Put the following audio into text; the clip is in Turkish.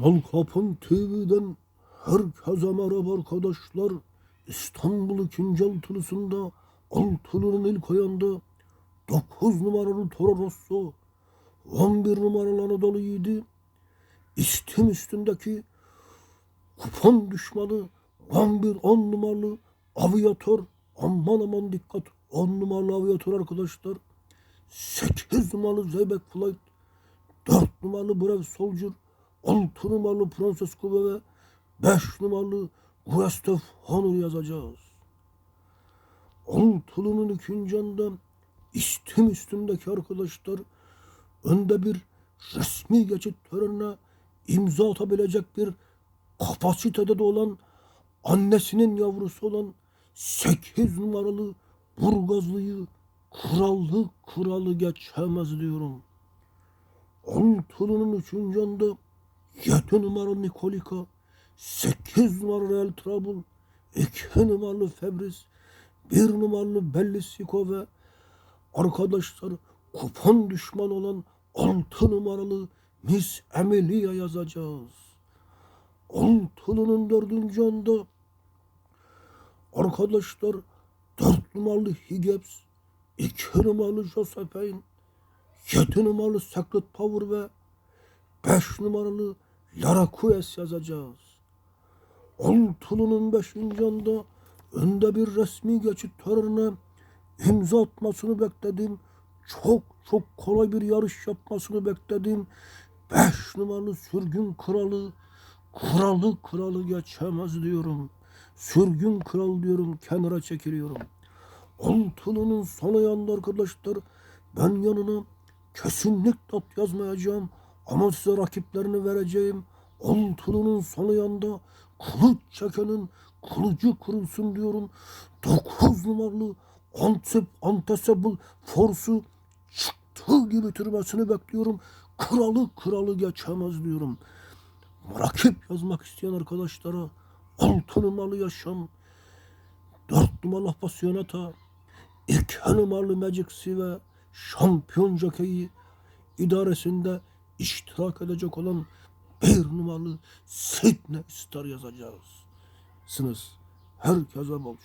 Dal Kapın TV'den herkese merhaba arkadaşlar. İstanbul ikinci altılısında altılının ilk ayında 9 numaralı Toro Rosso 11 numaralı Anadolu Yiğidi istim üstündeki kupon düşmanı 11 10 numaralı aviatör aman aman dikkat 10 numaralı aviatör arkadaşlar 8 numaralı Zeybek Flight 4 numaralı Brave Soldier 6 numaralı Prenses Kuba ve 5 numaralı Gustav Honor yazacağız. Altılının ikinci anda istim üstündeki arkadaşlar önde bir resmi geçit törenine imza atabilecek bir kapasitede de olan annesinin yavrusu olan 8 numaralı Burgazlı'yı krallı kralı geçemez diyorum. Altılının üçüncü anda 7 numaralı Nikolika, 8 numaralı Real Trouble, 2 numaralı Febris, 1 numaralı Bellisiko ve arkadaşlar kupon düşman olan 6 numaralı Miss Emilia yazacağız. Altılının dördüncü anda arkadaşlar 4 numaralı Higgies, 2 numaralı Josephine, 7 numaralı Secret Power ve 5 numaralı Lara Quest yazacağız. Altılı'nın 5. anda önde bir resmi geçit törenine imza atmasını bekledim. Çok çok kolay bir yarış yapmasını bekledim. 5 numaralı sürgün kralı, kralı kralı geçemez diyorum. Sürgün kral diyorum, kenara çekiliyorum. Altılı'nın son ayağında arkadaşlar ben yanına kesinlikle at yazmayacağım ama size rakiplerini vereceğim. Altılı'nın son ayağında kılıç çekenin kılıcı kırılsın diyorum. 9 numaralı Antep Antesable Force'u çıktığı gibi bitirmesini bekliyorum. Kralı kralı geçemez diyorum. Rakip yazmak isteyen arkadaşlara 6 numaralı yaşam, 4 numaralı Pasyonata, 2 numaralı Magic C ve şampiyon jokeyi idaresinde iştirak edecek olan bir numaralı Sydney Star yazacağız. Sınız. Herkese bol.